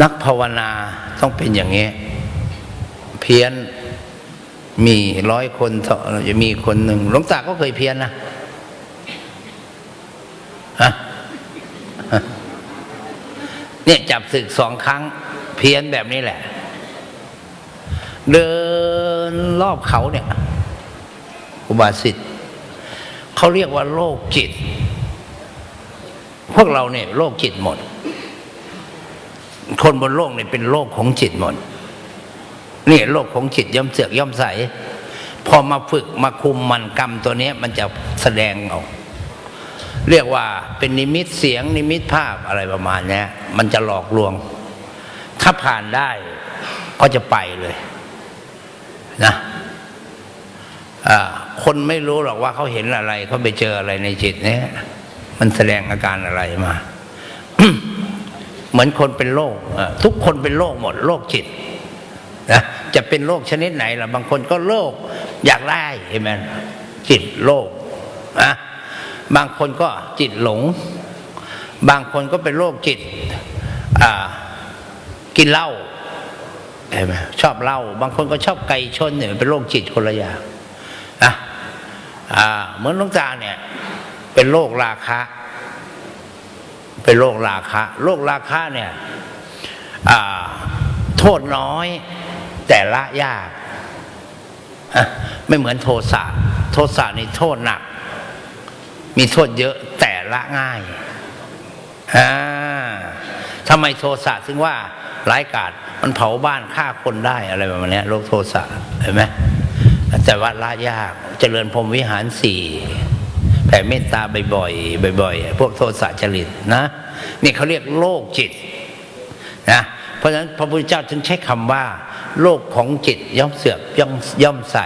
นักภาวนาต้องเป็นอย่างนี้ เพี้ยนมีร้อยคนจะมีคนหนึ่งหลวงตาก็เคยเพี้ยนนะฮะเนี่ยจับศึกสองครั้ง เพี้ยนแบบนี้แหละ เดินรอบเขาเนี่ยอุบาสิทธิ์เขาเรียกว่าโรคจิต พวกเราเนี่ยโรคจิตหมด คนบนโลกเนี่ยเป็นโรคของจิตหมดนี่โรคของจิตย่อมเสือกย่อมใส พอมาฝึกมาคุมมันกรรมตัวนี้มันจะแสดงออก เรียกว่าเป็นนิมิตเสียงนิมิตภาพอะไรประมาณนี้มันจะหลอกลวง ถ้าผ่านได้ก็จะไปเลยนะคนไม่รู้หรอกว่าเขาเห็นอะไรเขาไปเจออะไรในจิตเนี้ยมันแสดงอาการอะไรมา เหมือนคนเป็นโรคทุกคนเป็นโรคหมดโรคจิตนะจะเป็นโรคชนิดไหนล่ะบางคนก็โรคอยากได้เห็นไหมจิตโรคนะบางคนก็จิตหลง บางคนก็เป็นโรคจิตกินเหล้าเห็นไหมชอบเหล้าบางคนก็ชอบไก่ชนเนี่ยเป็นโรคจิตคนละอย่างนะเหมือนลุงตาเนี่ย เป็นโรคราคะ เป็นโรคราคะโรคราคะเนี่ยโทษน้อย แต่ละยาก ไม่เหมือนโทสะโทสะนี่โทษหนัก มีโทษเยอะแต่ละง่ายอ่าทำไมโทสะถึงว่าร้ายกาจมันเผาบ้านฆ่าคนได้อะไรประมาณนี้โรคโทสะเห็นไหมแต่ว่าละยากเจริญพรมวิหารสี่ ผ่เมตตาบ่อยๆบ่อยๆพวกโทสะจริตนะนี่เขาเรียกโรคจิตนะเพราะฉะนั้นพระพุทธเจ้าจึงใช้คำว่าโลกของจิตย่อมเสือกย่อมย่อมใส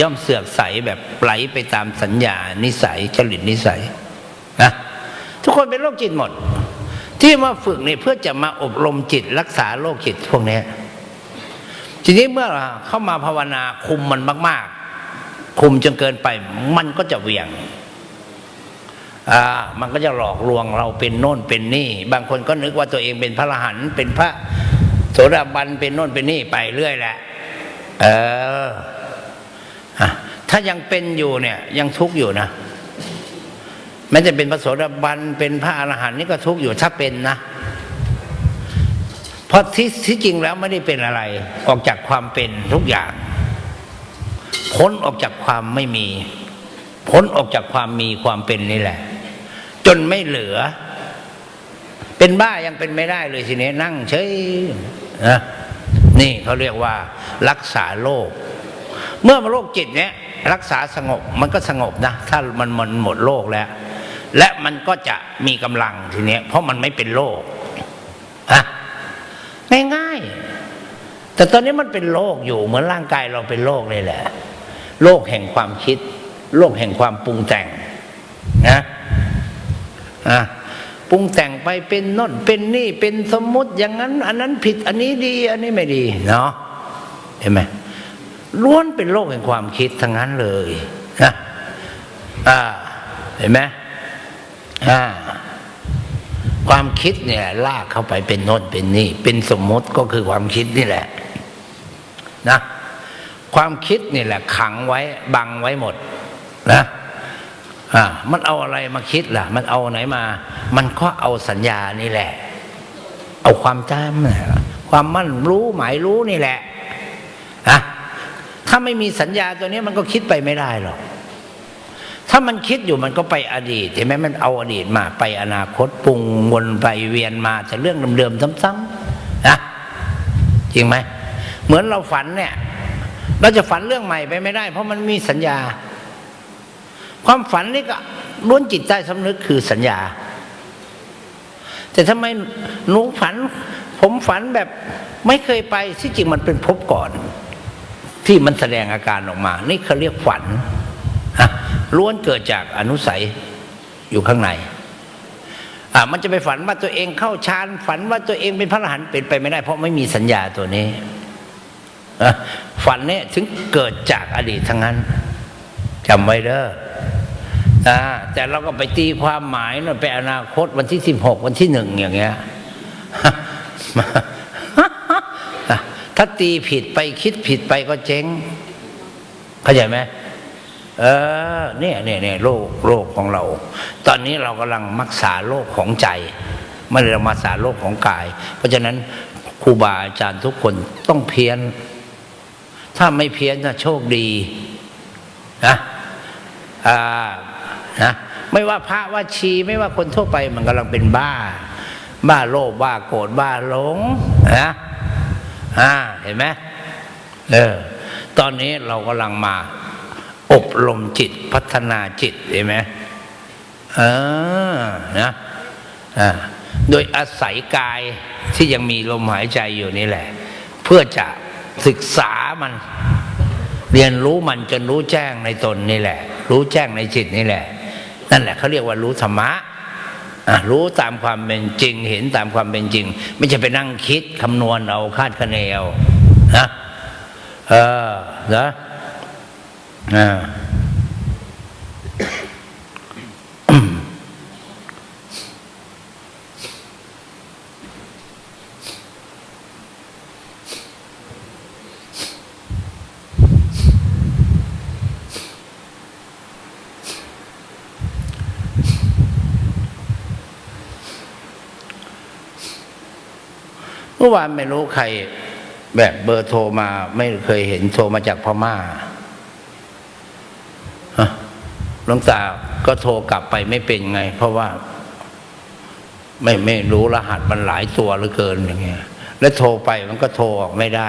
ย่อมเสือกใสแบบไหลไปตามสัญญานิสัยจริตนิสัยนะทุกคนเป็นโรคจิตหมด ที่มาฝึกนี่เพื่อจะมาอบรมจิตรักษาโรคจิตพวกนี้ทีนี้เมื่อเข้ามาภาวนาคุมมันมาก ๆ คุมจนเกินไป มันก็จะเวียง อ่ามันก็จะหลอกลวงเราเป็นโน่นเป็นนี่ บางคนก็นึกว่าตัวเองเป็นพระอรหันต์เป็นพระโสดาบันเป็นโน่นเป็นนี่ไปเรื่อยแหละ เออถ้ายังเป็นอยู่เนี่ยยังทุกข์อยู่นะแม้จะเป็นพระโสดาบันเป็นพระอรหันต์นี่ก็ทุกข์อยู่ถ้าเป็นนะเพราะที่ที่จริงแล้วไม่ได้เป็นอะไร ออกจากความเป็นทุกอย่าง พ้นออกจากความไม่มี พ้นออกจากความมีความเป็นนี่แหละ จนไม่เหลือ เป็นบ้ายังเป็นไม่ได้เลยทีนี้นั่งเฉยนะนี่เขาเรียกว่ารักษาโรคเมื่อมาโรคจิตเนี้ยรักษาสงบมันก็สงบนะ ถ้ามันมันหมดโรคแล้ว และมันก็จะมีกำลังทีเนี้ยเพราะมันไม่เป็นโรคอะง่ายๆ แต่ตอนนี้มันเป็นโรคอยู่เหมือนร่างกายเราเป็นโรคเลยแหละโรคแห่งความคิดโลกแห่งความปรุงแต่ง อะปรุงแต่งไปเป็นน่นเป็นนี่เป็นสมมุติอย่างนั้น อันนั้นผิดอันนี้ดี อันนี้ไม่ดีเนาะเห็นไหมล้วนเป็นโลกแห่งความคิดทั้งนั้นเลยนะอ่าเห็นไหมอ่าความคิดเนี่ย ลากเข้าไปเป็นโน่นเป็นนี่ เป็นสมมติก็คือความคิดนี่แหละ นะ ความคิดนี่แหละ ขังไว้บังไว้หมด นะ อ่ามันเอาอะไรมาคิดล่ะ มันเอาไหนมา มันก็เอาสัญญานี่แหละ เอาความจำนะความมั่นรู้หมายรู้นี่แหละนะถ้าไม่มีสัญญาตัวนี้มันก็คิดไปไม่ได้หรอกถ้ามันคิดอยู่มันก็ไปอดีตเห็นไหมมันเอาอดีตมาไปอนาคตปรุงวนไปเวียนมาแต่เรื่องเดิมๆซ้ำๆนะจริงไหมเหมือนเราฝันเนี่ย เราจะฝันเรื่องใหม่ไปไม่ได้ เพราะมันมีสัญญา ความฝันนี่ก็ล้วนจิตใต้สำนึกคือสัญญา แต่ทำไมหนูฝัน ผมฝันแบบไม่เคยไปที่จริงมันเป็นภพก่อน ที่มันแสดงอาการออกมา นี่เขาเรียกฝันล้วนเกิดจากอนุสัยอยู่ข้างในอ่ามันจะไปฝันว่าตัวเองเข้าฌานฝันว่าตัวเองเป็นพระอรหันต์เป็นไปไม่ได้ เพราะไม่มีสัญญาตัวนี้ฝันเนี่ยถึงเกิดจากอดีตทั้งนั้นจำไว้เด้อ แต่เราก็ไปตีความหมายนะไปอนาคตวันที่สิบหกวันที่หนึ่งอย่างเงี้ยถ้าตีผิดไปคิดผิดไปก็เจ๊งเข้าใจไหมเออเนี่ยเนี่ยเนี่ยโรคโรคของเรา ตอนนี้เรากำลังรักษาโรคของใจไม่ได้มารักษาโรคของกาย เพราะฉะนั้นครูบาอาจารย์ทุกคนต้องเพี้ยน ถ้าไม่เพี้ยนนะโชคดีนะอ่า นะไม่ว่าพระว่าชีไม่ว่าคนทั่วไปมันกำลังเป็นบ้า บ้าโลภบ้าโกรธบ้าหลงนะอ่าเห็นไหมเออตอนนี้เรากำลังมา อบรมจิตพัฒนาจิตเห็นไหมเออนะอ่าโดยอาศัยกายที่ยังมีลมหายใจอยู่นี่แหละ เพื่อจะศึกษามัน เรียนรู้มันจนรู้แจ้งในตนนี่แหละ รู้แจ้งในจิตนี่แหละ นั่นแหละเขาเรียกว่ารู้ธรรมะอะรู้ตามความเป็นจริง เห็นตามความเป็นจริง ไม่ใช่ไปนั่งคิดคำนวณเอาคาดคะเนเอานะเออนะอ่า มื่อวานไม่รู้ใคร แบบเบอร์โทรมาไม่เคยเห็นโทรมาจากพม่าหลวงตาก็โทรกลับไปไม่เป็นไง เพราะว่า ไม่ไม่รู้รหัสมันหลายตัวเหลือเกินอย่างเงี้ย แล้วโทรไปมันก็โทรออกไม่ได้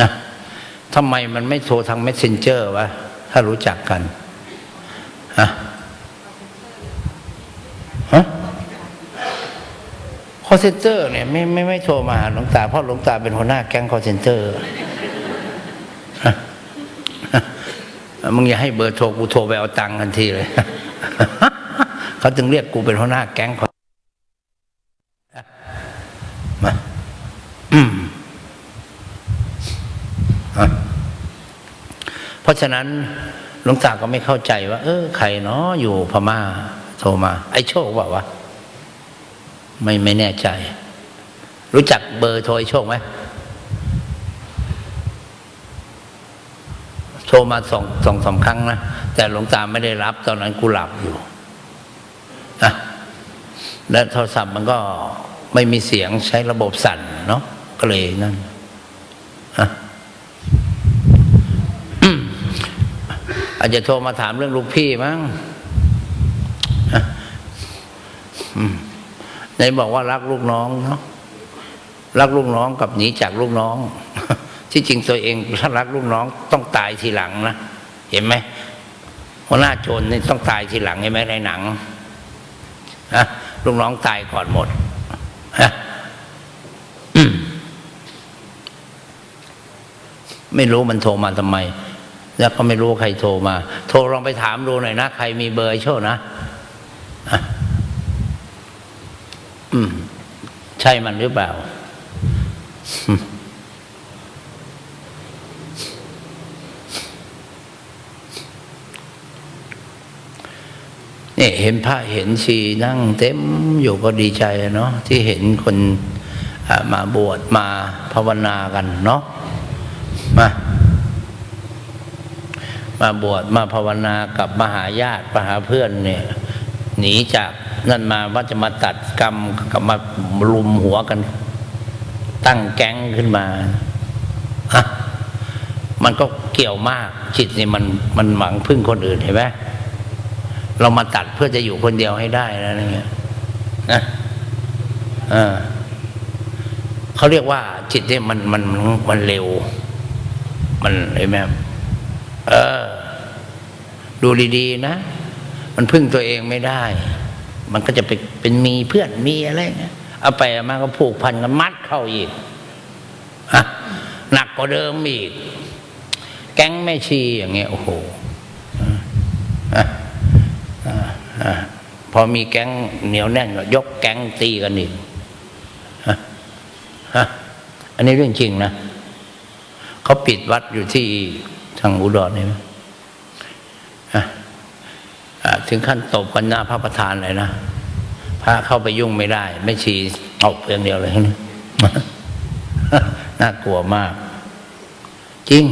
นะทำไมมันไม่โทรทาง messenger วะถ้ารู้จักกันฮะฮะ คอเซนเตอร์เนี่ยไม่ไม่ไม่โทรมาหาหลวงตา เพราะหลวงตาเป็นหัวหน้าแก๊งคอเซนเตอร์มึงอย่าให้เบอร์โทรกูโทรไปเอาตังค์ทันทีเลยเขาจึงเรียกกูเป็นหัวหน้าแก๊งคอมาเพราะฉะนั้นหลวงตาก็ไม่เข้าใจว่า เออใครเนาะอยู่พม่าโทรมา ไอ้โชคบอกว่า ไม่ไม่แน่ใจ รู้จักเบอร์โทรไอ้โชคไหมโทรมาสองสองสามครั้งนะ แต่หลวงตาไม่ได้รับตอนนั้นกูหลับอยู่นะและโทรศัพท์มันก็ไม่มีเสียงใช้ระบบสั่นเนาะก็เลยนั่นอะอาจจะโทรมาถามเรื่องลูกพี่มั้งอืม ไหนบอกว่ารักลูกน้องเนาะรักลูกน้องกับหนีจากลูกน้อง ที่จริงตัวเองถ้ารักลูกน้องต้องตายทีหลังนะเห็นไหมหัวหน้าโจรนี่ต้องตายทีหลังเห็นไหมในหนังนะลูกน้องตายก่อนหมดฮะไม่รู้มันโทรมาทำไม แล้วก็ไม่รู้ใครโทรมา โทรลองไปถามดูหน่อยนะ ใครมีเบอร์โชนะ อืม ใช่มันหรือเปล่าอืมนี่ยเห็นพระเห็นชีนั่งเต็มอยู่ก็ดีใจเนาะที่เห็นคนมาบวชมาภาวนากันเนาะมามาบวชมาภาวนากับมหาญาติมหาเพื่อนเนี่ย หนีจาก นั่นมาว่าจะมาตัดกรรมกับมาลุมหัวกัน ตั้งแก๊งขึ้นมาฮะมันก็เกี่ยวมากจิตนี่มันมันหวังพึ่งคนอื่นเห็นไหมเรามาตัดเพื่อจะอยู่คนเดียวให้ได้นะเงี้ยนะเออเขาเรียกว่า จิตเนี่ยมันมันมันเร็ว มันเห็นไหมเออ ดูดีๆนะ มันพึ่งตัวเองไม่ได้ มันก็จะไปเป็นมีเพื่อนมีอะไรเงี้ยเอาไปมาก็ผูกพันกันมัดเข้าอีกหนักกว่าเดิมอีก แก๊งแม่ชีอย่างเงี้ยโอ้โหพอมีแก๊งเหนียวแน่นก็ยกแก๊งตีกันอีกอันนี้เรื่องจริงนะเขาปิดวัดอยู่ที่ทางอุดรนี่ไหมฮะอ่า ถึงขั้นตบกันหน้าพระประธานเลยนะพระเข้าไปยุ่งไม่ได้ ไม่ชีเอาเพียงเดียวเลยนะน่ากลัวมาก จริง